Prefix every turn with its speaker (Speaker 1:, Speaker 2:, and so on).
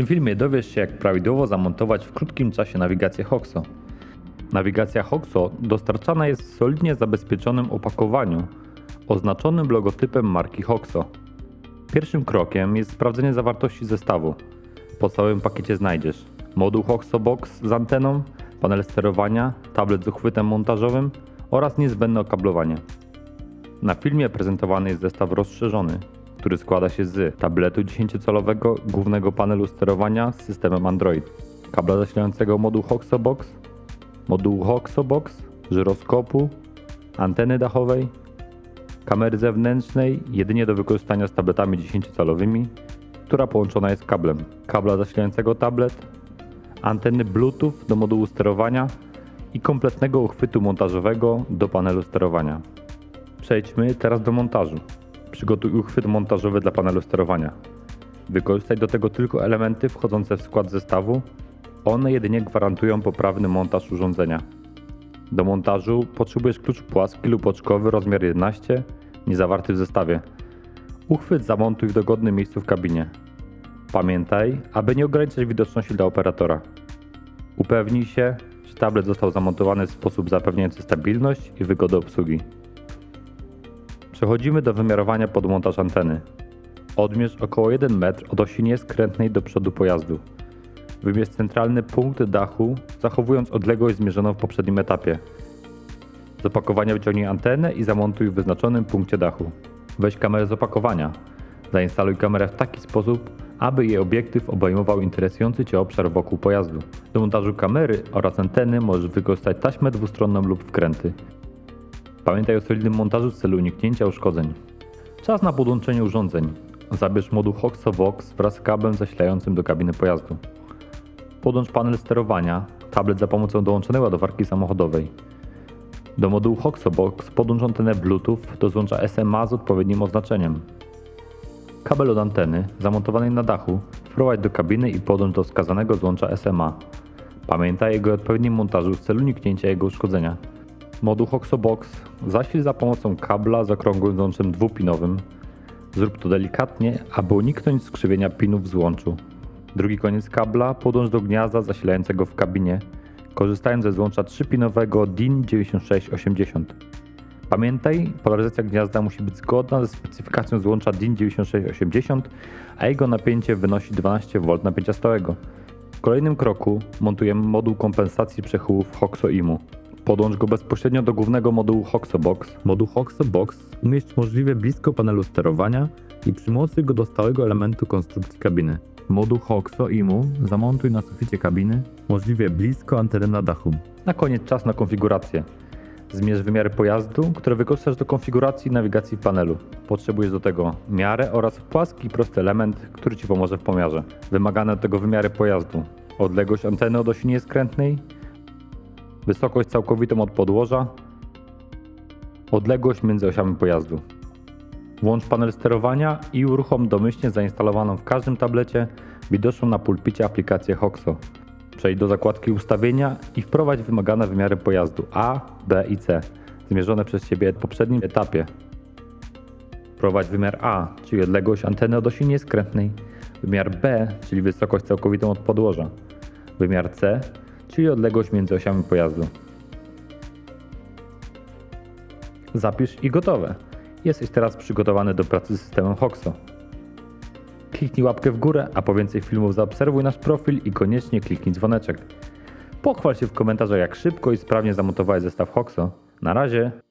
Speaker 1: tym filmie dowiesz się, jak prawidłowo zamontować w krótkim czasie nawigację HOXO. Nawigacja HOXO dostarczana jest w solidnie zabezpieczonym opakowaniu oznaczonym logotypem marki HOXO. Pierwszym krokiem jest sprawdzenie zawartości zestawu. W podstawowym pakiecie znajdziesz moduł HOXO Box z anteną, panel sterowania, tablet z uchwytem montażowym oraz niezbędne okablowanie. Na filmie prezentowany jest zestaw rozszerzony, który składa się z tabletu 10-calowego głównego panelu sterowania z systemem Android, kabla zasilającego moduł HOXO Box, modułu HOXO Box, żyroskopu, anteny dachowej, kamery zewnętrznej jedynie do wykorzystania z tabletami 10-calowymi, która połączona jest kablem, kabla zasilającego tablet, anteny Bluetooth do modułu sterowania i kompletnego uchwytu montażowego do panelu sterowania. Przejdźmy teraz do montażu. Przygotuj uchwyt montażowy dla panelu sterowania. Wykorzystaj do tego tylko elementy wchodzące w skład zestawu. One jedynie gwarantują poprawny montaż urządzenia. Do montażu potrzebujesz klucz płaski lub oczkowy rozmiar 11, nie zawarty w zestawie. Uchwyt zamontuj w dogodnym miejscu w kabinie. Pamiętaj, aby nie ograniczać widoczności dla operatora. Upewnij się, że tablet został zamontowany w sposób zapewniający stabilność i wygodę obsługi. Przechodzimy do wymiarowania pod montaż anteny. Odmierz około 1 metr od osi nieskrętnej do przodu pojazdu. Wymierz centralny punkt dachu, zachowując odległość zmierzoną w poprzednim etapie. Z opakowania wyciągnij antenę i zamontuj w wyznaczonym punkcie dachu. Weź kamerę z opakowania. Zainstaluj kamerę w taki sposób, aby jej obiektyw obejmował interesujący Cię obszar wokół pojazdu. Do montażu kamery oraz anteny możesz wykorzystać taśmę dwustronną lub wkręty. Pamiętaj o solidnym montażu w celu uniknięcia uszkodzeń. Czas na podłączenie urządzeń. Zabierz moduł HOXO Box wraz z kablem zasilającym do kabiny pojazdu. Podłącz panel sterowania, tablet za pomocą dołączonej ładowarki samochodowej. Do modułu HOXO Box podłącz antenę Bluetooth do złącza SMA z odpowiednim oznaczeniem. Kabel od anteny zamontowanej na dachu wprowadź do kabiny i podłącz do wskazanego złącza SMA. Pamiętaj o jego odpowiednim montażu w celu uniknięcia jego uszkodzenia. Moduł HOXO Box zasil za pomocą kabla z okrągłym dwupinowym. Zrób to delikatnie, aby uniknąć skrzywienia pinów w złączu. Drugi koniec kabla podłącz do gniazda zasilającego w kabinie, korzystając ze złącza trzypinowego DIN 9680. Pamiętaj, polaryzacja gniazda musi być zgodna ze specyfikacją złącza DIN 9680, a jego napięcie wynosi 12V napięcia stałego. W kolejnym kroku montujemy moduł kompensacji przechyłów HOXO IMU. Podłącz go bezpośrednio do głównego modułu HOXO Box. Moduł HOXO Box umieść możliwie blisko panelu sterowania i przymocuj go do stałego elementu konstrukcji kabiny. Moduł HOXO IMU zamontuj na suficie kabiny, możliwie blisko anteny na dachu. Na koniec czas na konfigurację. Zmierz wymiary pojazdu, które wykorzystasz do konfiguracji nawigacji w panelu. Potrzebujesz do tego miarę oraz płaski i prosty element, który Ci pomoże w pomiarze. Wymagane do tego wymiary pojazdu. Odległość anteny od osi nieskrętnej, wysokość całkowitą od podłoża, odległość między osiami pojazdu. Włącz panel sterowania i uruchom domyślnie zainstalowaną w każdym tablecie widoczną na pulpicie aplikację HOXO. Przejdź do zakładki ustawienia i wprowadź wymagane wymiary pojazdu A, B i C, zmierzone przez Ciebie w poprzednim etapie. Wprowadź wymiar A, czyli odległość anteny od osi nieskrętnej, wymiar B, czyli wysokość całkowitą od podłoża, wymiar C, czyli odległość między osiami pojazdu. Zapisz i gotowe. Jesteś teraz przygotowany do pracy z systemem HOXO. Kliknij łapkę w górę, a po więcej filmów zaobserwuj nasz profil i koniecznie kliknij dzwoneczek. Pochwal się w komentarzach jak szybko i sprawnie zamontowałeś zestaw HOXO. Na razie!